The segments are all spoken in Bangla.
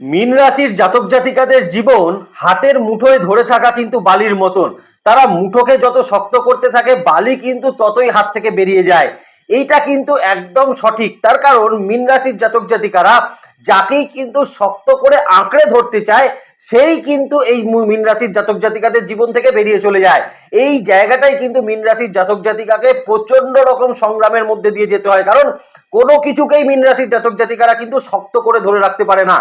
মীন রাশির জাতক জাতিকাদের জীবন হাতের মুঠোয় ধরে থাকা কিন্তু বালির মতন। তারা মুঠোকে যত শক্ত করতে থাকে, বালি কিন্তু ততই হাত থেকে বেরিয়ে যায়। এইটা কিন্তু একদম সঠিক। তার কারণ মিন রাশির জাতক জাতিকারা যাকেই কিন্তু শক্ত করে আঁকড়ে ধরতে চায়, সেই কিন্তু এই মীন রাশির জাতক জাতিকাদের জীবন থেকে বেরিয়ে চলে যায়। এই জায়গাটাই কিন্তু মীন রাশির জাতক জাতিকাকে প্রচণ্ড রকম সংগ্রামের মধ্যে দিয়ে যেতে হয়। কারণ কোনো কিছুকেই মীন রাশির জাতক জাতিকারা কিন্তু শক্ত করে ধরে রাখতে পারে না।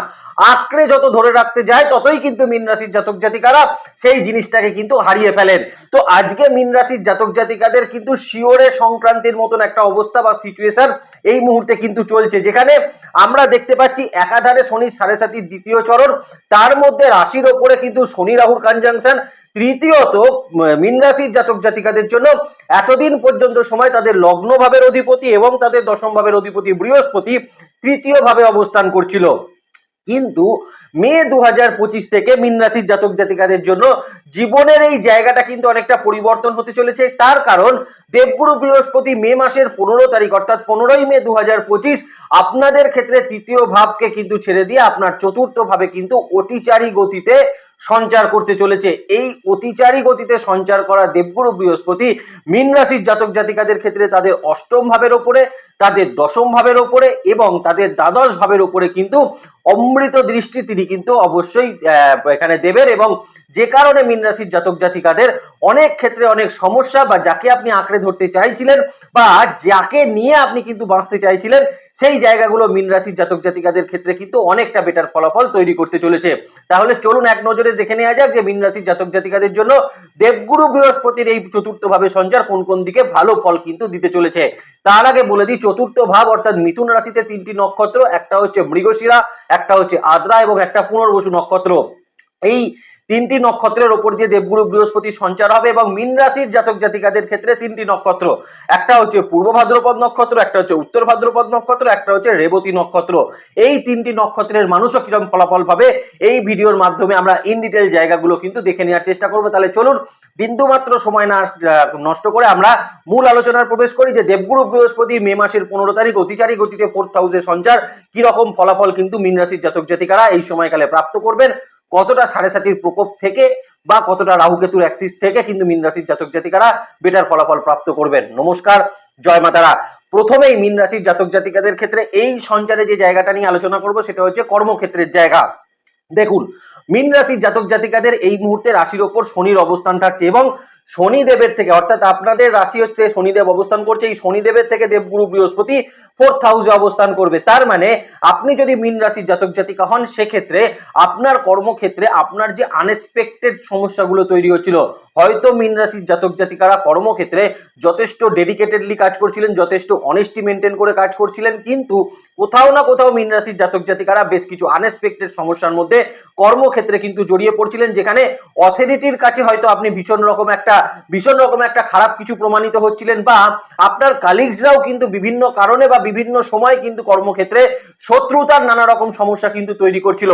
আঁকড়ে যত ধরে রাখতে যায়, ততই কিন্তু মীন রাশির জাতক জাতিকারা সেই জিনিসটাকে কিন্তু হারিয়ে ফেলেন। তো আজকে মীন রাশির জাতক জাতিকাদের কিন্তু শিওরে সংক্রান্তির মতন একটা অবস্থা বা সিচুয়েশন এই মুহূর্তে কিন্তু চলছে। যেখানে আমরা দেখতে পাচ্ছি একাধারে শনি সাড়ে সাতির দ্বিতীয় চরণ, তার মধ্যে রাশির ওপরে কিন্তু শনি রাহুর কনজাংশন তৃতীয়ত মিন রাশির জাতক জাতিকাদের জন্য এতদিন পর্যন্ত সময় তাদের লগ্নভাবের অধিপতি এবং তাদের দশম ভাবের অধিপতি বৃহস্পতি তৃতীয়ভাবে অবস্থান করছিল। কিন্তু মে দু পঁচিশ থেকে মিন রাশির জাতক জাতিকাদের জন্য জীবনের এই জায়গাটা কিন্তু অনেকটা পরিবর্তন হতে চলেছে। তার কারণ দেবগুরু বৃহস্পতি মে মাসের পনেরো তারিখ, অর্থাৎ পনেরোই মে দু পঁচিশ, আপনাদের ক্ষেত্রে তৃতীয় ভাবকে কিন্তু ছেড়ে দিয়ে আপনার চতুর্থ ভাবে কিন্তু অতিচারী গতিতে সঞ্চার করতে চলেছে। এই অতিচারী গতিতে সঞ্চার করা দেবগুরু বৃহস্পতি মীন রাশির জাতক জাতিকাদের ক্ষেত্রে তাদের অষ্টম ভাবের ওপরে, তাদের দশম ভাবের ওপরে এবং তাদের দ্বাদশ ভাবের ওপরে কিন্তু অমৃত দৃষ্টি তিনি কিন্তু অবশ্যই এখানে দেবেন এবং যে কারণে মীন রাশির জাতক জাতিকাদের অনেক ক্ষেত্রে অনেক সমস্যা বা যাকে আপনি আঁকড়ে ধরতে চাইছিলেন বা যাকে নিয়ে আপনি কিন্তু বাঁচতে চাইছিলেন, সেই জায়গাগুলো মীন রাশির জাতক জাতিকাদের ক্ষেত্রে কিন্তু অনেকটা বেটার ফলাফল তৈরি করতে চলেছে। তাহলে চলুন এক নজরে দেখে নেওয়া যাক যে মীন রাশির জাতক জাতিকাদের জন্য দেবগুরু বৃহস্পতির এই চতুর্থ ভাবে সঞ্চার কোন কোন দিকে ভালো ফল কিন্তু দিতে চলেছে। তার আগে বলে দিই, চতুর্থ ভাব অর্থাৎ মিথুন রাশিতে তিনটি নক্ষত্র, একটা হচ্ছে মৃগশিরা, একটা হচ্ছে আদ্রা এবং একটা পুনর্বসু নক্ষত্র। এই তিনটি নক্ষত্রের ওপর দিয়ে দেবগুরু বৃহস্পতি সঞ্চার হবে এবং মীন রাশির জাতক জাতিকাদের ক্ষেত্রে তিনটি নক্ষত্র। একটা হচ্ছে পূর্ব ভাদ্রপদ নক্ষত্র, একটা হচ্ছে উত্তর ভাদ্রপদ নক্ষত্র, একটা হচ্ছে রেবতী নক্ষত্র। এই তিনটি নক্ষত্রের মানুষও কীরকম ফলাফল পাবে এই ভিডিওর মাধ্যমে আমরা ইন ডিটেল জায়গাগুলো কিন্তু দেখে নেওয়ার চেষ্টা করব। তাহলে চলুন বিন্দুমাত্র সময় না নষ্ট করে আমরা মূল আলোচনার প্রবেশ করি যে দেবগুরু বৃহস্পতি মে মাসের পনেরো তারিখ অতিচারী গতিতে ফোর্থ হাউসে সঞ্চার, কীরকম ফলাফল কিন্তু মীন রাশির জাতক জাতিকারা এই সময়কালে প্রাপ্ত করবেন? কতটা সাড়ে সাতির প্রকোপ থেকে বা কতটা রাহুকেতুর অ্যাক্সিস থেকে কিন্তু মীন রাশির জাতক জাতিকারা বেটার ফলাফল প্রাপ্ত করবেন। নমস্কার, জয় মাতারা প্রথমেই মিন রাশির জাতক জাতিকাদের ক্ষেত্রে এই সঞ্চারে যে জায়গাটা নিয়ে আলোচনা করব সেটা হচ্ছে কর্মক্ষেত্রের জায়গা। দেখুন, মীন রাশির জাতক জাতিকাদের এই মুহূর্তে রাশির ওপর শনির অবস্থান থাকছে এবং শনিদেবের থেকে, অর্থাৎ আপনাদের রাশি হচ্ছে শনিদেব অবস্থান করছে, এই শনিদেবের থেকে দেবগুরু বৃহস্পতি ফোর্থ হাউসে অবস্থান করবে। তার মানে আপনি যদি মীন রাশির জাতক জাতিকা হন, সেক্ষেত্রে আপনার কর্মক্ষেত্রে আপনার যে আনএক্সপেক্টেড সমস্যাগুলো তৈরি হচ্ছিল, হয়তো মীন রাশির জাতক জাতিকারা কর্মক্ষেত্রে যথেষ্ট ডেডিকেটেডলি কাজ করছিলেন, যথেষ্ট অনেস্টি মেনটেন করে কাজ করছিলেন, কিন্তু কোথাও না কোথাও মীন রাশির জাতক জাতিকারা বেশ কিছু আনএক্সপেক্টেড সমস্যার মধ্যে কর্মক্ষেত্রে কিন্তু জড়িয়ে পড়ছিলেন, যেখানে অথরিটির কাছে হয়তো আপনি ভীষণ রকম একটা, ভীষণ রকম একটা খারাপ কিছু প্রমাণিত হচ্ছিলেন বা আপনার কালিগসরাও কিন্তু বিভিন্ন কারণে বা বিভিন্ন সময় কিন্তু কর্মক্ষেত্রে শত্রুতার নানা রকম সমস্যা কিন্তু তৈরি করছিল।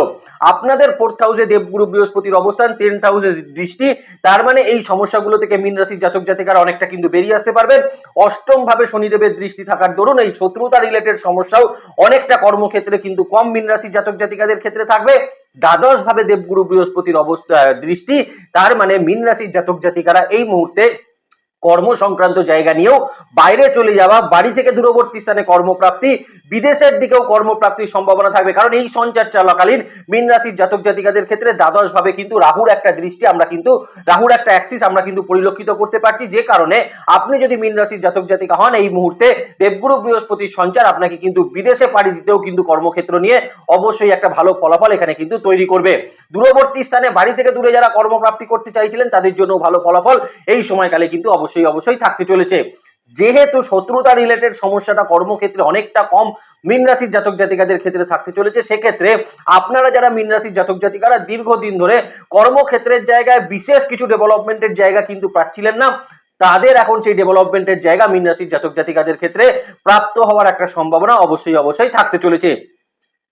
আপনাদের ফোর্থ হাউসে দেবগুরু বৃহস্পতির অবস্থান টেন্থ হাউসে দৃষ্টি, তার মানে এই সমস্যাগুলো থেকে মীন রাশির জাতক জাতিকারা অনেকটা কিন্তু বেরিয়ে আসতে পারবেন। অষ্টম ভাবে শনিদেবের দৃষ্টি থাকার দরুন এই শত্রুতা রিলেটেড সমস্যাও অনেকটা কর্মক্ষেত্রে কিন্তু কম মীন রাশির জাতক জাতিকাদের ক্ষেত্রে থাকবে। দ্বাদশ ভাবে দেবগুরু বৃহস্পতির অবস্থা দৃষ্টি তার মানে মীন রাশির জাতক জাতিকারা এই মুহূর্তে কর্ম সংক্রান্ত জায়গা নিয়েও বাইরে চলে যাওয়া, বাড়ি থেকে দূরবর্তী স্থানে কর্মপ্রাপ্তি, বিদেশের দিকেও কর্মপ্রাপ্তির সম্ভাবনা থাকবে। কারণ এই সঞ্চার চলাকালীন মীন রাশির জাতক জাতিকাদের ক্ষেত্রে দ্বাদশ ভাবে কিন্তু রাহুর একটা দৃষ্টি আমরা কিন্তু, রাহুর একটা অ্যাক্সিস আমরা কিন্তু পরিলক্ষিত করতে পারছি। যে কারণে আপনি যদি মীন রাশির জাতক জাতিকা হন, এই মুহূর্তে দেবগুরু বৃহস্পতির সঞ্চার আপনাকে কিন্তু বিদেশে পাড়ি দিতেও কিন্তু কর্মক্ষেত্র নিয়ে অবশ্যই একটা ভালো ফলাফল এখানে কিন্তু তৈরি করবে। দূরবর্তী স্থানে বাড়ি থেকে দূরে যারা কর্মপ্রাপ্তি করতে চাইছিলেন, তাদের জন্য ভালো ফলাফল এই সময়কালে কিন্তু অবশ্যই অবশ্যই অবশ্যই থাকতে চলেছে। যেহেতু শত্রুতা রিলেটেড সমস্যাটা কর্মক্ষেত্রে অনেকটা কম, মীন রাশির জাতক জাতিকাদের ক্ষেত্রে থাকতে চলেছে। সেক্ষেত্রে আপনারা যারা মীন রাশির জাতক জাতিকারা দীর্ঘদিন ধরে কর্মক্ষেত্রের জায়গায় বিশেষ কিছু ডেভেলপমেন্টের জায়গা কিন্তু পাচ্ছিলেন না, তাদের এখন সেই ডেভেলপমেন্টের জায়গা মীন রাশির জাতক জাতিকাদের ক্ষেত্রে প্রাপ্ত হওয়ার একটা সম্ভাবনা অবশ্যই অবশ্যই থাকতে চলেছে।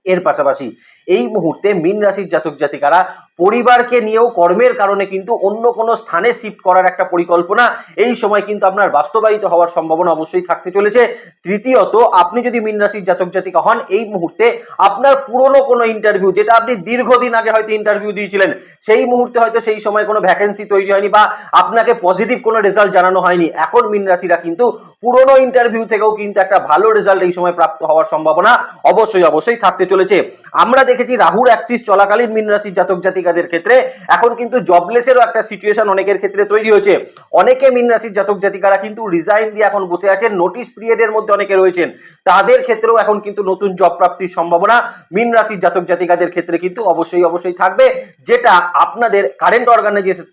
এর পাশাপাশি এই মুহূর্তে মীন রাশির জাতক জাতিকারা পরিবারকে নিয়েও কর্মের কারণে কিন্তু অন্য কোনো স্থানে শিফট করার একটা পরিকল্পনা এই সময় কিন্তু আপনার বাস্তবায়িত হওয়ার সম্ভাবনা অবশ্যই থাকতে চলেছে। তৃতীয়ত, আপনি যদি মীন রাশির জাতক জাতিকা হন, এই মুহূর্তে আপনার পুরনো কোনো ইন্টারভিউ যেটা আপনি দীর্ঘদিন আগে হয়তো ইন্টারভিউ দিয়েছিলেন, সেই মুহূর্তে হয়তো সেই সময় কোনো ভ্যাকেন্সি তৈরি হয়নি বা আপনাকে পজিটিভ কোনো রেজাল্ট জানানো হয়নি। এখন মীন রাশিরা কিন্তু পুরনো ইন্টারভিউ থেকেও কিন্তু একটা ভালো রেজাল্ট এই সময় প্রাপ্ত হওয়ার সম্ভাবনা অবশ্যই অবশ্যই থাকতে চলেছে। আমরা দেখেছি রাহুর অ্যাক্সিস চলাকালীন মীন রাশির জাতক জাতিকাদের ক্ষেত্রে। এখন কিন্তু জবলেসেরও একটা সিচুয়েশন অনেকের ক্ষেত্রে তৈরি হয়েছে। অনেকে মীন রাশির জাতক জাতিকারা কিন্তু রিজাইন দিয়ে এখন বসে আছেন নোটিশ পিরিয়ডের মধ্যে অনেকে রয়েছেন। তাদের ক্ষেত্রেও এখন কিন্তু নতুন জব প্রাপ্তির সম্ভাবনা। মীন রাশির জাতক জাতিকাদের ক্ষেত্রে কিন্তু অবশ্যই অবশ্যই থাকবে, যেটা আপনাদের কারেন্ট অর্গানাইজেশন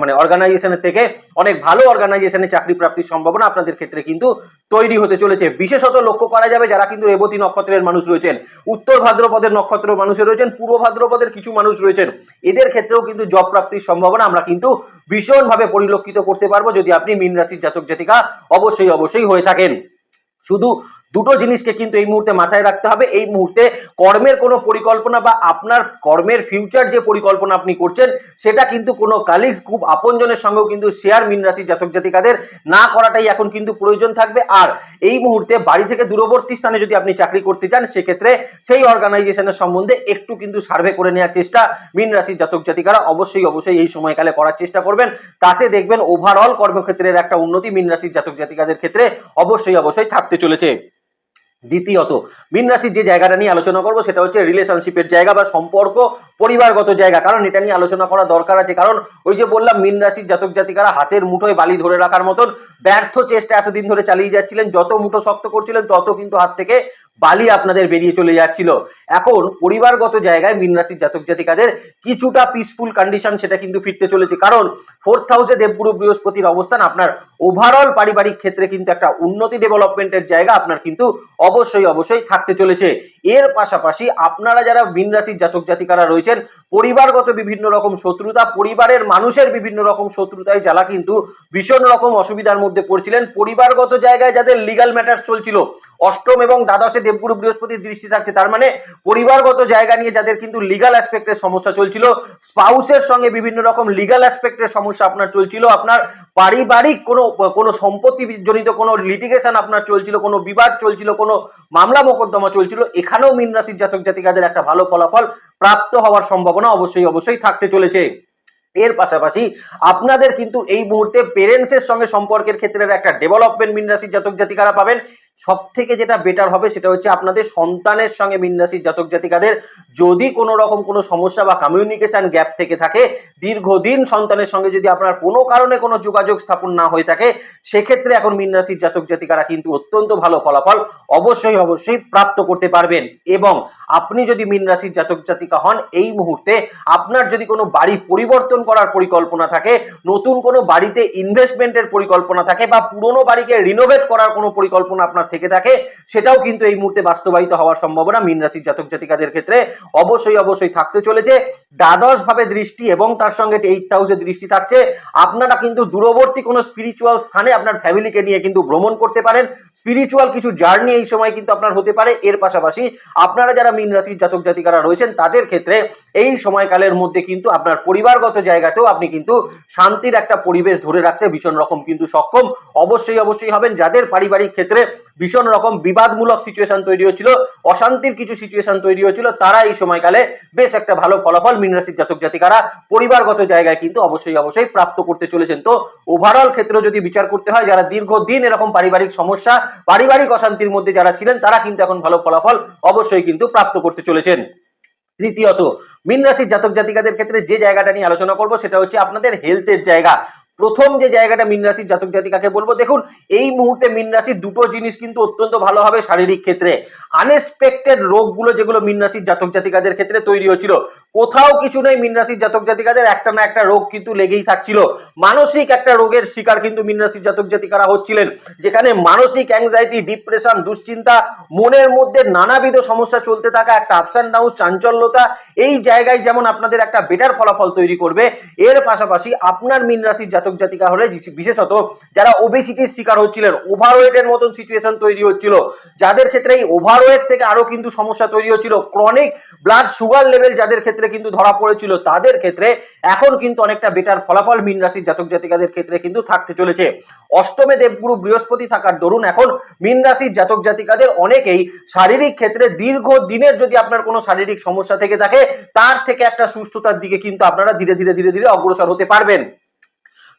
মানে অর্গানাইজেশনের থেকে অনেক ভালো অর্গানাইজেশনে চাকরি প্রাপ্তির সম্ভাবনা আপনাদের ক্ষেত্রে কিন্তু তৈরি হতে চলেছে। বিশেষত লক্ষ্য করা যাবে যারা কিন্তু রেবতী নক্ষত্রের মানুষ রয়েছেন। উত্তর ভাদ্রপদের নক্ষত্র মানুষ রয়েছেন, পূর্ব ভাদ্রপদের কিছু মানুষ রয়েছেন। এদের ক্ষেত্রেও কিন্তু জব প্রাপ্তির সম্ভাবনা আমরা কিন্তু ভীষণভাবে পরিলক্ষিত করতে পারব যদি আপনি মীন রাশির জাতক জাতিকা অবশ্যই অবশ্যই হয়ে থাকেন। শুধু দুটো জিনিসকে কিন্তু এই মুহূর্তে মাথায় রাখতে হবে। এই মুহূর্তে কর্মের কোনো পরিকল্পনা বা আপনার কর্মের ফিউচার যে পরিকল্পনা আপনি করছেন, সেটা কিন্তু কোনো কালিগস খুব আপনজনের সঙ্গেও কিন্তু শেয়ার মিন রাশি জাতক জাতিকাদের না করাটাই এখন কিন্তু প্রয়োজন থাকবে। আর এই মুহূর্তে বাড়ি থেকে দূরবর্তী স্থানে যদি আপনি চাকরি করতে চান, সেক্ষেত্রে সেই অর্গানাইজেশনের সম্বন্ধে একটু কিন্তু সার্ভে করে নেওয়ার চেষ্টা মিন রাশির জাতক জাতিকারা অবশ্যই অবশ্যই এই সময়কালে করার চেষ্টা করবেন। তাতে দেখবেন ওভারঅল কর্মক্ষেত্রের একটা উন্নতি মিন রাশির জাতক জাতিকাদের ক্ষেত্রে অবশ্যই অবশ্যই থাকতে চলেছে। দ্বিতীয়ত, মিন রাশির যে জায়গাটা নিয়ে আলোচনা করব সেটা হচ্ছে রিলেশনশিপের জায়গা বা সম্পর্ক, পরিবারগত জায়গা। কারণ এটা নিয়ে আলোচনা করা দরকার আছে। কারণ ওই যে বললাম, মিন রাশির জাতক জাতিকারা হাতের মুঠোয় বালি ধরে রাখার মতন ব্যর্থ চেষ্টা এতদিন ধরে চালিয়ে যাচ্ছিলেন। যত মুঠো শক্ত করছিলেন, তত কিন্তু হাত থেকে বালি আপনাদের বেরিয়ে চলে যাচ্ছিল। এখন পরিবারগত জায়গায় মীন রাশির জাতক জাতিকাদের কিছুটা পিসফুল কন্ডিশন সেটা কিন্তু ফিরতে চলেছে। কারণ ফোর্থ হাউসে দেবগুরু বৃহস্পতির অবস্থান, আপনার ওভারঅল পারিবারিক ক্ষেত্রে কিন্তু একটা উন্নতি ডেভেলপমেন্টের জায়গা আপনার কিন্তু অবশ্যই অবশ্যই থাকতে চলেছে। এর পাশাপাশি আপনারা যারা মীন রাশির জাতক জাতিকারা রয়েছেন, পরিবারগত বিভিন্ন রকম শত্রুতা, পরিবারের মানুষের বিভিন্ন রকম শত্রুতায় যারা কিন্তু ভীষণ রকম অসুবিধার মধ্যে পড়ছিলেন। পরিবারগত জায়গায় যাদের লিগাল ম্যাটার চলছিল অষ্টম এবং দ্বাদশে দেবগুরু বৃহস্পতির দৃষ্টি থাকছে। তার মানে পরিবারগত জায়গা নিয়ে যাদের কিন্তু লিগাল অ্যাসপেক্টের সমস্যা চলছিল, স্পাউসের সঙ্গে বিভিন্ন রকম লিগাল অ্যাসপেক্টের সমস্যা আপনার চলছিল, আপনার পারিবারিক কোনো কোনো সম্পত্তি জনিত কোনো লিটিগেশন আপনার চলছিল, কোনো বিবাদ চলছিল, কোনো মামলা মোকদ্দমা চলছিল, এখানেও মীন রাশির জাতক জাতিকাদের একটা ভালো ফলাফল প্রাপ্ত হওয়ার সম্ভাবনা অবশ্যই অবশ্যই থাকতে চলেছে। এর পাশাপাশি আপনাদের কিন্তু এই মুহূর্তে পেরেন্টসের সঙ্গে সম্পর্কের ক্ষেত্রে একটা ডেভেলপমেন্ট মিন রাশির জাতক জাতিকারা পাবেন। সব থেকে যেটা বেটার হবে সেটা হচ্ছে আপনাদের সন্তানের সঙ্গে মিন রাশির জাতক জাতিকাদের যদি কোনো রকম কোনো সমস্যা বা কমিউনিকেশন গ্যাপ থেকে থাকে, দীর্ঘদিন সন্তানের সঙ্গে যদি আপনার কোনো কারণে কোনো যোগাযোগ স্থাপন না হয়ে থাকে, সেক্ষেত্রে এখন মিন রাশির জাতক জাতিকারা কিন্তু অত্যন্ত ভালো ফলাফল অবশ্যই অবশ্যই প্রাপ্ত করতে পারবেন। এবং আপনি যদি মিন রাশির জাতক জাতিকা হন, এই মুহূর্তে আপনার যদি কোনো বাড়ি পরিবর্তন করার পরিকল্পনা থাকে, নতুন কোনো বাড়িতে ইনভেস্টমেন্টের পরিকল্পনা থাকে বা পুরনো বাড়িকে রিনোভেট করার কোনো পরিকল্পনা আপনার থেকে থাকে, সেটাও কিন্তু এই মুহূর্তে বাস্তবায়িত হওয়ার সম্ভাবনা মীন রাশির জাতক জাতিকাদের ক্ষেত্রে অবশ্যই অবশ্যই থাকতে চলেছে। দ্বাদশ ভাবে দৃষ্টি এবং তার সঙ্গে এইট হাউসের দৃষ্টি থাকছে। আপনারা কিন্তু দূরবর্তী কোনো স্পিরিচুয়াল স্থানে আপনার ফ্যামিলিকে নিয়ে কিন্তু ভ্রমণ করতে পারেন। স্পিরিচুয়াল কিছু জার্নি এই সময় কিন্তু আপনার হতে পারে। এর পাশাপাশি আপনারা যারা মীন রাশির জাতক জাতিকারা রয়েছেন, তাদের ক্ষেত্রে এই সময়কালের মধ্যে কিন্তু আপনার পরিবারগত জায়গাতেও আপনি কিন্তু শান্তির একটা পরিবেশ ধরে রাখতে ভীষণ রকম কিন্তু সক্ষম। অবশ্যই অবশ্যই হবেন। যাদের পারিবারিক ক্ষেত্রে ভীষণ রকম বিবাদমূলক সিচুয়েশন তৈরি হচ্ছিল, অশান্তির কিছু সিচুয়েশন তৈরি হচ্ছিল, তারা এই সময়কালে বেশ একটা ভালো ফলাফল মীন রাশির জাতক জাতিকারা পরিবারগত জায়গায় কিন্তু অবশ্যই অবশ্যই প্রাপ্ত করতে চলেছেন। তো ওভারঅল ক্ষেত্রে যদি বিচার করতে হয়, যারা দীর্ঘদিন এরকম পারিবারিক সমস্যা, পারিবারিক অশান্তির মধ্যে যারা ছিলেন, তারা কিন্তু এখন ভালো ফলাফল অবশ্যই কিন্তু প্রাপ্ত করতে চলেছেন। তৃতীয়ত, মীন রাশির জাতক জাতিকাদের ক্ষেত্রে যে জায়গাটা নিয়ে আলোচনা করব সেটা হচ্ছে আপনাদের হেলথের জায়গা। প্রথম যে জায়গাটা মীন রাশির জাতক জাতিকাকে বলব, দেখুন, এই মুহূর্তে মীন রাশির দুটো জিনিস কিন্তু অত্যন্ত ভালো হবে শারীরিক ক্ষেত্রে। আনএক্সপেক্টেড রোগগুলো যেগুলো মীন রাশির জাতক জাতিকাদের ক্ষেত্রে তৈরি হচ্ছিল, কোথাও কিছু নেই মীন রাশির জাতক জাতিকাদের, একটা না একটা রোগ কিন্তু লেগেই থাকছিল। মানসিক একটা রোগের শিকার কিন্তু মীন রাশির জাতক জাতিকারা হচ্ছিলেন, যেখানে মানসিক অ্যাংজাইটি ডিপ্রেশন দুশ্চিন্তা, মনের মধ্যে নানাবিধ সমস্যা চলতে থাকা, একটা আপস অ্যান্ড ডাউন চাঞ্চল্যতা, এই জায়গায় যেমন আপনাদের একটা বেটার ফলাফল তৈরি করবে, এর পাশাপাশি আপনার মীন রাশির জাতক জাতক জাতিকা হলে বিশেষত যারা ওবেসিটির শিকার হচ্ছিলেন ওভারওয়েটের মতন সিচুয়েশন তৈরি হচ্ছিল। যাদের ক্ষেত্রে এই ওভারওয়েট থেকে আরও কিন্তু সমস্যা তৈরি হচ্ছিল। ক্রনিক ব্লাড সুগার লেভেল যাদের ক্ষেত্রে কিন্তু ধরা পড়েছিল, তাদের ক্ষেত্রে এখন কিন্তু অনেকটা বেটার ফলাফল মীন রাশির জাতক জাতিকাদের ক্ষেত্রে কিন্তু থাকতে চলেছে। অষ্টমে দেবগুরু বৃহস্পতি থাকার দরুন এখন মীন রাশির জাতক জাতিকাদের অনেকেই শারীরিক ক্ষেত্রে দীর্ঘ দিনের যদি আপনার কোনো শারীরিক সমস্যা থেকে থাকে, তার থেকে একটা সুস্থতার দিকে কিন্তু আপনারা ধীরে ধীরে ধীরে ধীরে অগ্রসর হতে পারবেন।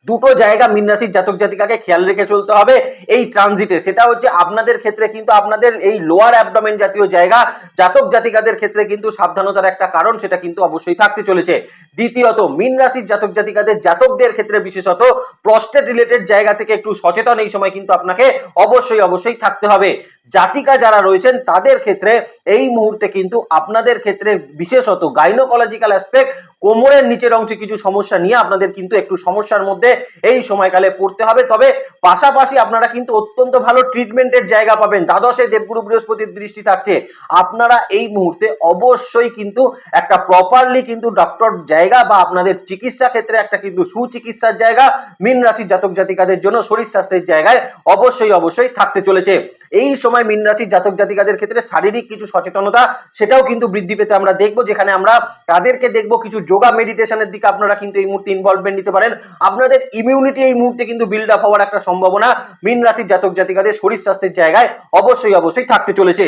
দুটো জায়গা মীন রাশির জাতক জাতিকাকে খেয়াল রেখে চলতে হবে এই ট্রানজিটে সেটা হচ্ছে আপনাদের ক্ষেত্রে কিন্তু আপনাদের এই লোয়ার অ্যাবডোমেন জাতীয় জায়গা, জাতক জাতিকাদের ক্ষেত্রে কিন্তু সাবধানতার একটা কারণ, সেটা কিন্তু অবশ্যই থাকতে চলেছে। দ্বিতীয়ত, মীন রাশির জাতক জাতিকাদের জাতকদের ক্ষেত্রে বিশেষত প্রস্টেট রিলেটেড জায়গা থেকে একটু সচেতন এই সময় কিন্তু আপনাকে অবশ্যই অবশ্যই থাকতে হবে। জাতিকা যারা রয়েছেন তাদের ক্ষেত্রে এই মুহূর্তে কিন্তু আপনাদের ক্ষেত্রে বিশেষত গাইনোকোলজিক্যাল অ্যাসপেক্ট কোমরের নিচের অংশে কিছু সমস্যা নিয়ে আপনাদের কিন্তু একটু সমস্যার মধ্যে এই সময়কালে পড়তে হবে। তবে পাশাপাশি আপনারা কিন্তু অত্যন্ত ভালো ট্রিটমেন্টের জায়গা পাবেন। দ্বাদশে দেবগুরু বৃহস্পতির দৃষ্টি থাকছে। আপনারা এই মুহূর্তে অবশ্যই কিন্তু একটা প্রপারলি কিন্তু ডক্টর জায়গা বা আপনাদের চিকিৎসা ক্ষেত্রে একটা কিন্তু সুচিকিৎসার জায়গা, মীন রাশির জাতক জাতিকাদের জন্য শরীর স্বাস্থ্যের জায়গায় অবশ্যই অবশ্যই থাকতে চলেছে। এই সময় মীন রাশির জাতক জাতিকাদের ক্ষেত্রে শারীরিক কিছু সচেতনতা, সেটাও কিন্তু বৃদ্ধি পেতে আমরা দেখব, যেখানে আমরা তাদেরকে দেখব কিছু যোগা মেডিটেশনের দিকে আপনারা কিন্তু এই মুহূর্তে ইনভলভমেন্ট নিতে পারেন। আপনাদের ইমিউনিটি এই মুহূর্তে কিন্তু বিল্ড আপ হওয়ার একটা সম্ভাবনা মিন রাশির জাতক জাতিকাদের শরীর স্বাস্থ্যের জায়গায় অবশ্যই অবশ্যই থাকতে চলেছে।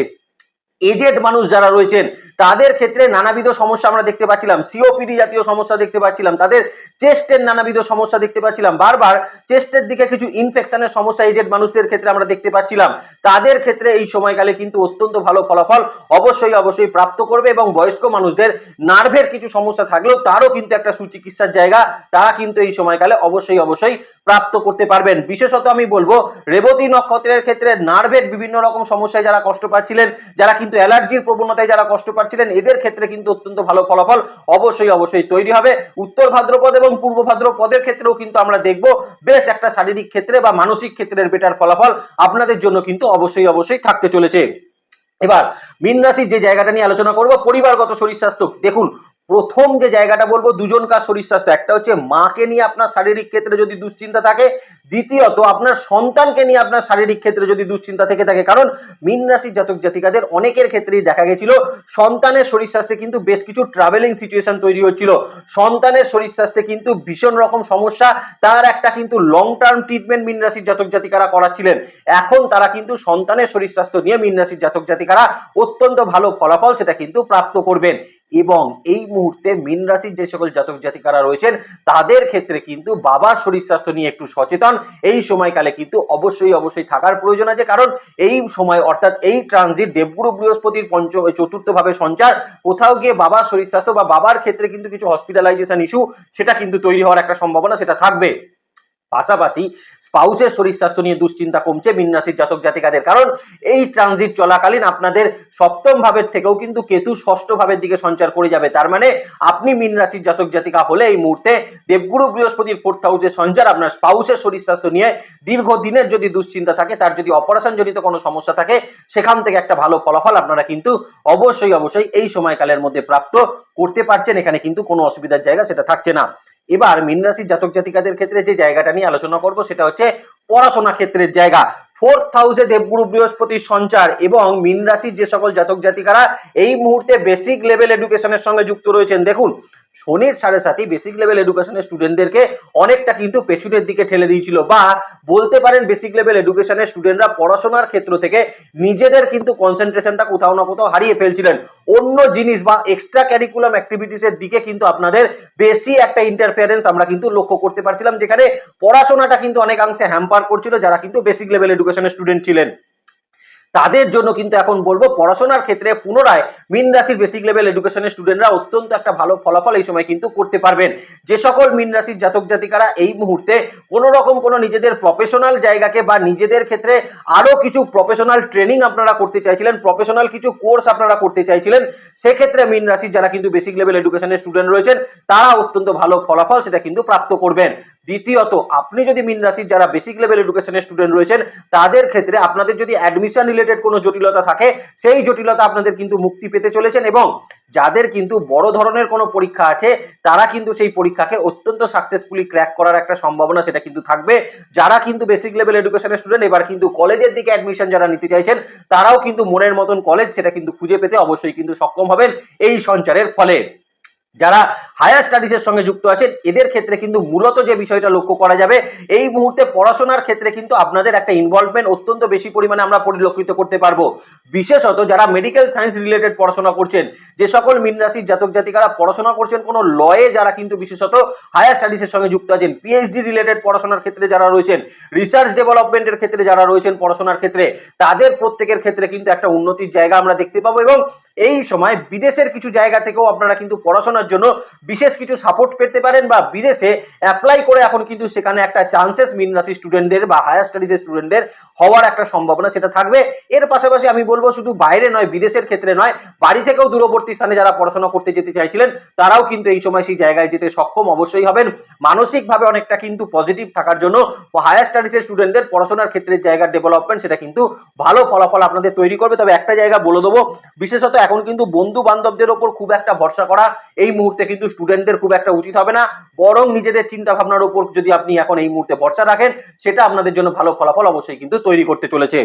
এজেড মানুষ যারা রয়েছেন, তাদের ক্ষেত্রে নানাবিধ সমস্যা আমরা দেখতে পাচ্ছিলাম। সিওপিডি জাতীয় সমস্যা দেখতে পাচ্ছিলাম। তাদের চেস্টের নানাবিধ সমস্যা দেখতে পাচ্ছিলাম। বারবার চেস্টের দিকে কিছু ইনফেকশনের সমস্যা এজেড মানুষদের ক্ষেত্রে আমরা দেখতে পাচ্ছিলাম। তাদের ক্ষেত্রে এই সময়কালে কিন্তু অত্যন্ত ভালো ফলাফল অবশ্যই অবশ্যই প্রাপ্ত করবে এবং বয়স্ক মানুষদের নার্ভের কিছু সমস্যা থাকলেও তারও কিন্তু একটা সুচিকিৎসার জায়গা। তারা কিন্তু এই সময়কালে অবশ্যই অবশ্যই প্রাপ্ত করতে পারবেন। বিশেষত আমি বলব, রেবতী নক্ষত্রের ক্ষেত্রে নার্ভের বিভিন্ন রকম সমস্যায় যারা কষ্ট পাচ্ছিলেন, যারা কিন্তু অ্যালার্জির প্রবণতায় যারা কষ্ট পাচ্ছিলেন, এদের ক্ষেত্রে কিন্তু অত্যন্ত ভালো ফলাফল অবশ্যই অবশ্যই তৈরি হবে। উত্তর ভাদ্রপদ এবং পূর্ব ভাদ্রপদের ক্ষেত্রেও কিন্তু আমরা দেখব, বেশ একটা শারীরিক ক্ষেত্রে বা মানসিক ক্ষেত্রের বেটার ফলাফল আপনাদের জন্য কিন্তু অবশ্যই অবশ্যই থাকতে চলেছে। এবার মীন রাশির যে জায়গাটা নিয়ে আলোচনা করব, পরিবারগত শরীর স্বাস্থ্য। দেখুন প্রথম যে জায়গাটা বলব দুজনকার শরীর স্বাস্থ্য। একটা হচ্ছে মাকে নিয়ে আপনার শারীরিক ক্ষেত্রে যদি দুশ্চিন্তা থাকে, দ্বিতীয়ত আপনার সন্তানকে নিয়ে আপনার শারীরিক ক্ষেত্রে যদি দুশ্চিন্তা থেকে থাকে, কারণ মীন রাশির জাতক জাতিকাদের অনেকের ক্ষেত্রেই দেখা গেছিল, সন্তানের শরীর স্বাস্থ্যে কিন্তু বেশ কিছু ট্রাভেলিং সিচুয়েশন তৈরি হচ্ছিল। সন্তানের শরীর স্বাস্থ্যে কিন্তু ভীষণ রকম সমস্যা, তার একটা কিন্তু লং টার্ম ট্রিটমেন্ট মীন রাশির জাতক জাতিকারা করাচ্ছিলেন। এখন তারা কিন্তু সন্তানের শরীর স্বাস্থ্য নিয়ে মীন রাশির জাতক জাতিকারা অত্যন্ত ভালো ফলাফল সেটা কিন্তু প্রাপ্ত করবেন। এবং এই মুহূর্তে মীন রাশির যে সকল জাতক জাতিকারা রয়েছেন, তাদের ক্ষেত্রে কিন্তু বাবার শরীর স্বাস্থ্য নিয়ে একটু সচেতন। এই সময়কালে কিন্তু অবশ্যই অবশ্যই থাকার প্রয়োজন আছে। কারণ এই সময়, অর্থাৎ এই ট্রানজিট দেবগুরু বৃহস্পতির পঞ্চ চতুর্থ ভাবে সঞ্চার, কোথাও গিয়ে বাবার শরীর স্বাস্থ্য বা বাবার ক্ষেত্রে কিন্তু কিছু হসপিটালাইজেশন ইস্যু সেটা কিন্তু তৈরি হওয়ার একটা সম্ভাবনা সেটা থাকবে। পাশাপাশি স্পাউসের শরীর স্বাস্থ্য নিয়ে দুশ্চিন্তা কমছে মীন রাশির জাতক জাতিকাদের। কারণ এই ট্রানজিট চলাকালীন আপনাদের সপ্তম ভাবের থেকেও কিন্তু কেতু ষষ্ঠ ভাবের দিকে সঞ্চার করে যাবে। তার মানে আপনি মীন রাশির জাতক জাতিকা হলে এই মুহূর্তে দেবগুরু বৃহস্পতির ফোর্থ হাউসে সঞ্চার, আপনার স্পাউসের শরীর স্বাস্থ্য নিয়ে দীর্ঘদিনের যদি দুশ্চিন্তা থাকে, তার যদি অপারেশন জনিত কোনো সমস্যা থাকে, সেখান থেকে একটা ভালো ফলাফল আপনারা কিন্তু অবশ্যই অবশ্যই এই সময়কালের মধ্যে প্রাপ্ত করতে পারছেন। এখানে কিন্তু কোনো অসুবিধার জায়গা সেটা থাকছে না। এবার মিন রাশির জাতক জাতিকাদের ক্ষেত্রে যে জায়গাটা নিয়ে আলোচনা করব সেটা হচ্ছে পড়াশোনা ক্ষেত্রের জায়গা। ফোর্থ হাউসে দেবগুরু বৃহস্পতির সঞ্চার এবং মিন রাশির যে সকল জাতক জাতিকারা এই মুহূর্তে বেসিক লেভেল এডুকেশনের সঙ্গে যুক্ত রয়েছেন। দেখুন শনির সাড়ে সাথে বেসিক লেভেল এডুকেশনের স্টুডেন্টদেরকে অনেকটা কিন্তু পেছনের দিকে ঠেলে দিয়েছিল বা বলতে পারেন বেসিক লেভেল এডুকেশনের স্টুডেন্টরা পড়াশোনার ক্ষেত্র থেকে নিজেদের কিন্তু কনসেন্ট্রেশনটা কোথাও না কোথাও হারিয়ে ফেলছিলেন। অন্য জিনিস বা এক্সট্রা ক্যারিকুলাম অ্যাক্টিভিটিসের দিকে কিন্তু আপনাদের বেশি একটা ইন্টারফিয়ারেন্স আমরা কিন্তু লক্ষ্য করতে পারছিলাম, যেখানে পড়াশোনাটা কিন্তু অনেকাংশে হ্যাম্পার করছিল যারা কিন্তু বেসিক লেভেল এডুকেশনের স্টুডেন্ট ছিলেন। তাদের জন্য কিন্তু এখন বলব পড়াশোনার ক্ষেত্রে পুনরায় মিন রাশির বেসিক লেভেল এডুকেশনের স্টুডেন্টরা অত্যন্ত একটা ভালো ফলাফল এই সময় কিন্তু করতে পারবেন। যে সকল মিন রাশির জাতক জাতিকারা এই মুহূর্তে কোনো রকম কোনো নিজেদের প্রফেশনাল জায়গাকে বা নিজেদের ক্ষেত্রে আরও কিছু প্রফেশনাল ট্রেনিং আপনারা করতে চাইছিলেন প্রফেশনাল কিছু কোর্স আপনারা করতে চাইছিলেন, সেক্ষেত্রে মিন রাশির যারা কিন্তু বেসিক লেভেল এডুকেশনের স্টুডেন্ট রয়েছেন, তারা অত্যন্ত ভালো ফলাফল সেটা কিন্তু প্রাপ্ত করবেন। দ্বিতীয়ত, আপনি যদি মিন রাশির যারা বেসিক লেভেল এডুকেশনের স্টুডেন্ট রয়েছেন, তাদের ক্ষেত্রে আপনাদের যদি অ্যাডমিশন রিলেটেড কোনো জটিলতা থাকে, সেই জটিলতা আপনাদের কিন্তু মুক্তি পেতে চলেছেন এবং যাদের কিন্তু বড় ধরনের কোনো পরীক্ষা আছে, তারা কিন্তু সেই পরীক্ষাকে অত্যন্ত সাকসেসফুলি ক্র্যাক করার একটা সম্ভাবনা সেটা কিন্তু থাকবে। যারা কিন্তু বেসিক লেভেল এডুকেশনের স্টুডেন্ট এবার কিন্তু কলেজের দিকে অ্যাডমিশন যারা নিতে চাইছেন, তারাও কিন্তু মনের মতন কলেজ সেটা কিন্তু খুঁজে পেতে অবশ্যই কিন্তু সক্ষম হবেন এই সঞ্চারের ফলে। যারা হায়ার স্টাডিজের সঙ্গে যুক্ত আছেন, এদের ক্ষেত্রে কিন্তু মূলত যে বিষয়টা লক্ষ্য করা যাবে, এই মুহূর্তে পড়াশোনার ক্ষেত্রে কিন্তু আপনাদের একটা ইনভলভমেন্ট অত্যন্ত বেশি পরিমাণে আমরা পরিলক্ষিত করতে পারব। বিশেষত যারা মেডিকেল সায়েন্স রিলেটেড পড়াশোনা করছেন, যে সকল মিন রাশির জাতক জাতিকারা পড়াশোনা করছেন, কোনো লয়ে যারা কিন্তু বিশেষত হায়ার স্টাডিজের সঙ্গে যুক্ত আছেন পিএইচডি রিলেটেড পড়াশোনার ক্ষেত্রে যারা রয়েছেন রিসার্চ ডেভেলপমেন্টের ক্ষেত্রে যারা রয়েছেন পড়াশোনার ক্ষেত্রে, তাদের প্রত্যেকের ক্ষেত্রে কিন্তু একটা উন্নতির জায়গা আমরা দেখতে পাবো এবং এই সময় বিদেশের কিছু জায়গা থেকেও আপনারা কিন্তু পড়াশোনার জন্য বিশেষ কিছু সাপোর্ট পেতে পারেন বা বিদেশে অ্যাপ্লাই করে এখন কিন্তু সেখানে একটা চান্সেস মিন রাশি স্টুডেন্টদের বা হায়ার স্টাডিজের স্টুডেন্টদের হওয়ার একটা সম্ভাবনা সেটা থাকবে। এর পাশাপাশি আমি বলব শুধু বাইরে নয়, বিদেশের ক্ষেত্রে নয়, বাড়ি থেকেও দূরবর্তী স্থানে যারা পড়াশোনা করতে যেতে চাইছিলেন, তারাও কিন্তু এই সময় সেই জায়গায় যেতে সক্ষম অবশ্যই হবেন। মানসিকভাবে অনেকটা কিন্তু পজিটিভ থাকার জন্য হায়ার স্টাডিজের স্টুডেন্টদের পড়াশোনার ক্ষেত্রে জায়গার ডেভেলপমেন্ট সেটা কিন্তু ভালো ফলাফল আপনাদের তৈরি করবে। তবে একটা জায়গা বলে দেবো, বিশেষত এখন কিন্তু বন্ধু বান্ধবদের ওপর খুব একটা ভরসা করা, এই মুহূর্তে কিন্তু স্টুডেন্টদের খুব একটা উচিত হবে না, বরং নিজেদের চিন্তা ভাবনার উপর যদি আপনি এখন এই মুহূর্তে ভরসা রাখেন, সেটা আপনাদের জন্য ভালো ফলাফল অবশ্যই কিন্তু তৈরি করতে চলেছে।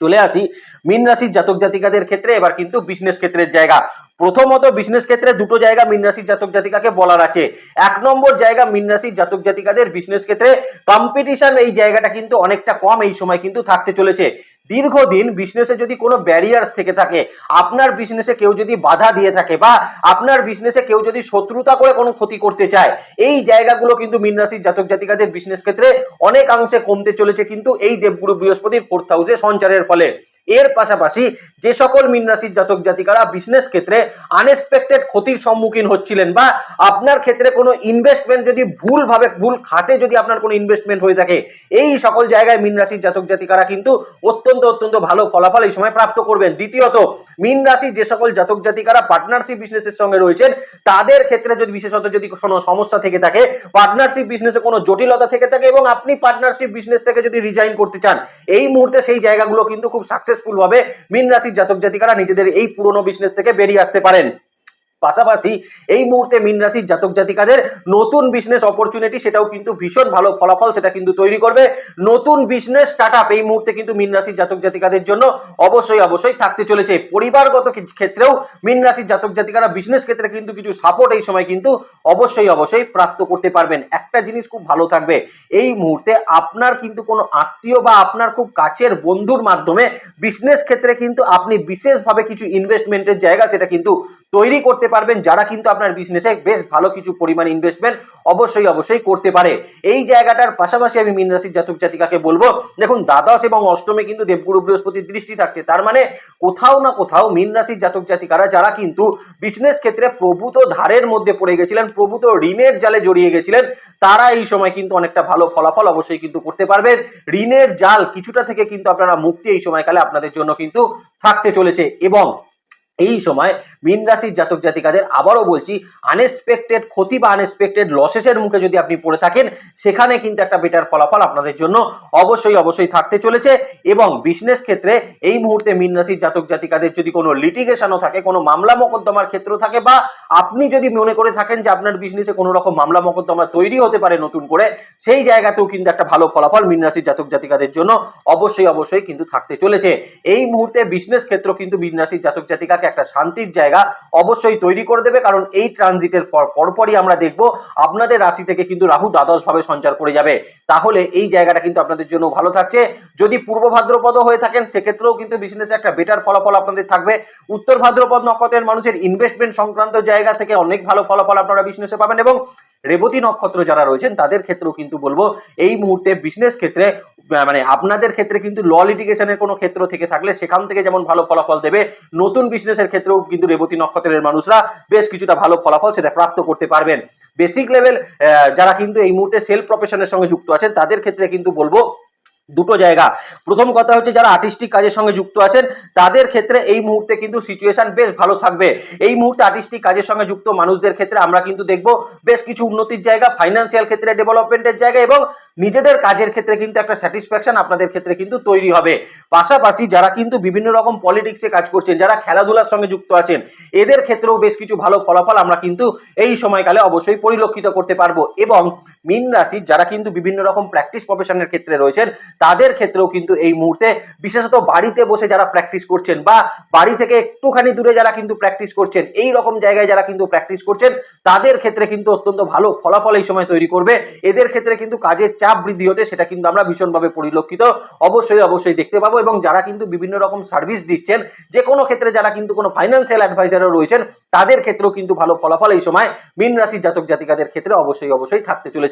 চলে আসি, মিন রাশির জাতক জাতিকাদের ক্ষেত্রে, এবার কিন্তু বিজনেস ক্ষেত্রের জায়গা। প্রথমত বিজনেস ক্ষেত্রে দুটো জায়গা মিন রাশির জাতক জাতিকাকে বলার আছে। এক নম্বর জায়গা মিন রাশির জাতক জাতিকাদের বিজনেস ক্ষেত্রে কম্পিটিশন এই জায়গাটা কিন্তু অনেকটা কম এই সময় কিন্তু থাকতে চলেছে। দীর্ঘদিন বিজনেসে যদি কোনো ব্যারিয়ার্স থেকে থাকে, আপনার বিজনেসে কেউ যদি বাধা দিয়ে থাকে বা আপনার বিজনেসে কেউ যদি শত্রুতা করে কোনো ক্ষতি করতে চায়, এই জায়গাগুলো কিন্তু মিন রাশির জাতক জাতিকাদের বিজনেস ক্ষেত্রে অনেকাংশে কমতে চলেছে কিন্তু এই দেবগুরু বৃহস্পতির ফোর্থ হাউসে সঞ্চারের ফলে। এর পাশাপাশি যে সকল মিন রাশির জাতক জাতিকারা বিজনেস ক্ষেত্রে আনএক্সপেক্টেড ক্ষতির সম্মুখীন হচ্ছিলেন বা আপনার ক্ষেত্রে কোনো ইনভেস্টমেন্ট যদি ভুলভাবে, ভুল খাতে যদি আপনার কোনো ইনভেস্টমেন্ট হয়ে থাকে, এই সকল জায়গায় মিন রাশির জাতক জাতিকারা কিন্তু অত্যন্ত অত্যন্ত অত্যন্ত ভালো ফলাফল এই সময় প্রাপ্ত করবেন। দ্বিতীয়ত, মিন রাশির যে সকল জাতক জাতিকারা পার্টনারশিপ বিজনেসের সঙ্গে রয়েছেন, তাদের ক্ষেত্রে যদি বিশেষত যদি কোনো সমস্যা থেকে থাকে পার্টনারশিপ বিজনেসে কোনো জটিলতা থেকে থাকে এবং আপনি পার্টনারশিপ বিজনেস থেকে যদি রিজাইন করতে চান, এই মুহূর্তে সেই জায়গাগুলো কিন্তু খুব সাকসেসফুল ভাবে মিন রাশির জাতক জাতিকারা নিজেদের এই পুরনো বিজনেস থেকে বেরিয়ে আসতে পারেন। পাশাপাশি এই মুহূর্তে মিন রাশির জাতক জাতিকাদের নতুন বিজনেস অপরচুনিটি সেটাও কিন্তু ভীষণ ভালো ফলাফল সেটা কিন্তু তৈরি করবে। নতুন বিজনেস স্টার্ট আপ এই মুহূর্তে কিন্তু মিন রাশির জাতক জাতিকাদের জন্য অবশ্যই অবশ্যই থাকতে চলেছে। পরিবারগত ক্ষেত্রেও মিন রাশির জাতক জাতিকারা বিজনেস ক্ষেত্রে কিন্তু কিছু সাপোর্ট এই সময় কিন্তু অবশ্যই অবশ্যই প্রাপ্ত করতে পারবেন। একটা জিনিস খুব ভালো থাকবে, এই মুহূর্তে আপনার কিন্তু কোনো আত্মীয় বা আপনার খুব কাছের বন্ধুর মাধ্যমে বিজনেস ক্ষেত্রে কিন্তু আপনি বিশেষভাবে কিছু ইনভেস্টমেন্টের জায়গা সেটা কিন্তু তৈরি করতে পারবেন, যারা কিন্তু আপনার বিজনেসে বেশ ভালো কিছু পরিমাণ ইনভেস্টমেন্ট অবশ্যই অবশ্যই করতে পারে। এই জায়গাটার পাশাপাশি আমি মীন রাশির জাতক জাতিকাকে বলব, দেখুন, দ্বাদশ এবং অষ্টমে কিন্তু দেবগুরু বৃহস্পতির দৃষ্টি থাকছে। তার মানে কোথাও না কোথাও মীন রাশির জাতক জাতিকারা, যারা কিন্তু বিজনেস ক্ষেত্রে প্রভূত ধারের মধ্যে পড়ে গেছিলেন, প্রভূত ঋণের জালে জড়িয়ে গেছিলেন, তারা এই সময় কিন্তু অনেকটা ভালো ফলাফল অবশ্যই কিন্তু করতে পারবেন। ঋণের জাল কিছুটা থেকে কিন্তু আপনারা মুক্তি এই সময়কালে আপনাদের জন্য কিন্তু থাকতে চলেছে এবং এই সময় মীন রাশির জাতক জাতিকাদের আবারও বলছি আনএক্সপেক্টেড ক্ষতি বা আনএক্সপেক্টেড লসেসের মুখে যদি আপনি পড়ে থাকেন, সেখানে কিন্তু একটা বেটার ফলাফল আপনাদের জন্য অবশ্যই অবশ্যই থাকতে চলেছে এবং বিজনেস ক্ষেত্রে এই মুহূর্তে মীন রাশির জাতক জাতিকাদের যদি কোনো লিটিগেশনও থাকে, কোনো মামলা মোকদ্দমার ক্ষেত্র থাকে বা আপনি যদি মনে করে থাকেন যে আপনার বিজনেসে কোনো রকম মামলা মোকদ্দমা তৈরি হতে পারে নতুন করে, সেই জায়গাতেও কিন্তু একটা ভালো ফলাফল মীন রাশির জাতক জাতিকাদের জন্য অবশ্যই অবশ্যই কিন্তু থাকতে চলেছে। এই মুহূর্তে বিজনেস ক্ষেত্র কিন্তু মীন রাশির জাতক জাতিকাকে একটা শান্তির জায়গা অবশ্যই তৈরি করে দেবে, কারণ এই ট্রানজিটের পর, পরপরই আমরা দেখব আপনাদের রাশি থেকে কিন্তু রাহু দ্বাদশ ভাবে সঞ্চার করে যাবে। তাহলে এই জায়গাটা কিন্তু আপনাদের জন্য ভালো থাকছে। যদি পূর্ব ভাদ্রপদ হয়ে থাকেন, সেক্ষেত্রেও কিন্তু বিজনেসে একটা বেটার ফলাফল আপনাদের থাকবে। উত্তর ভাদ্রপদ নক্ষত্রের মানুষের ইনভেস্টমেন্ট সংক্রান্ত জায়গা থেকে অনেক ভালো ফলাফল আপনারা বিজনেসে পাবেন এবং রেবতী নক্ষত্র যারা রয়েছেন, তাদের ক্ষেত্রেও কিন্তু বলব, এই মুহূর্তে বিজনেস ক্ষেত্রে মানে আপনাদের ক্ষেত্রে কিন্তু ল লিটিগেশনের কোনো ক্ষেত্র থেকে থাকলে সেখান থেকে যেমন ভালো ফলাফল দেবে, নতুন বিজনেসের ক্ষেত্রেও কিন্তু রেবতী নক্ষত্রের মানুষরা বেশ কিছুটা ভালো ফলাফল সেটা প্রাপ্ত করতে পারবেন। বেসিক লেভেল যারা কিন্তু এই মুহূর্তে সেল প্রফেশনের সঙ্গে যুক্ত আছেন, তাদের ক্ষেত্রে কিন্তু বলব দুটো জায়গা। প্রথম কথা হচ্ছে যারা আর্টিস্টিক কাজের সঙ্গে যুক্ত আছেন, তাদের ক্ষেত্রে এই মুহূর্তে কিন্তু সিচুয়েশন বেশ ভালো থাকবে। এই মুহূর্তে আর্টিস্টিক কাজের সঙ্গে যুক্ত মানুষদের ক্ষেত্রে আমরা কিন্তু দেখব বেশ কিছু উন্নতির জায়গা ফাইন্যান্সিয়াল ক্ষেত্রে ডেভেলপমেন্টের জায়গা এবং নিজেদের কাজের ক্ষেত্রে কিন্তু একটা স্যাটিসফ্যাকশন আপনাদের ক্ষেত্রে কিন্তু তৈরি হবে। পাশাপাশি যারা কিন্তু বিভিন্ন রকম পলিটিক্সে কাজ করছেন, যারা খেলাধুলার সঙ্গে যুক্ত আছেন, এদের ক্ষেত্রেও বেশ কিছু ভালো ফলাফল আমরা কিন্তু এই সময়কালে অবশ্যই পরিলক্ষিত করতে পারব এবং মিন রাশির যারা কিন্তু বিভিন্ন রকম প্র্যাকটিস প্রফেশনের ক্ষেত্রে রয়েছেন, তাদের ক্ষেত্রেও কিন্তু এই মুহূর্তে বিশেষত বাড়িতে বসে যারা প্র্যাকটিস করছেন বা বাড়ি থেকে একটুখানি দূরে যারা কিন্তু প্র্যাকটিস করছেন, এই রকম জায়গায় যারা কিন্তু প্র্যাকটিস করছেন, তাদের ক্ষেত্রে কিন্তু অত্যন্ত ভালো ফলাফল এই সময় তৈরি করবে। এদের ক্ষেত্রে কিন্তু কাজের চাপ বৃদ্ধি হতে সেটা কিন্তু আমরা ভীষণভাবে পরিলক্ষিত অবশ্যই অবশ্যই দেখতে পাবো এবং যারা কিন্তু বিভিন্ন রকম সার্ভিস দিচ্ছেন, যে কোনো ক্ষেত্রে যারা কিন্তু কোনো ফাইন্যান্সিয়াল অ্যাডভাইজারও রয়েছেন, তাদের ক্ষেত্রেও কিন্তু ভালো ফলাফল এই সময় মিন রাশির জাতক জাতিকাদের ক্ষেত্রে অবশ্যই অবশ্যই থাকতে চলেছে।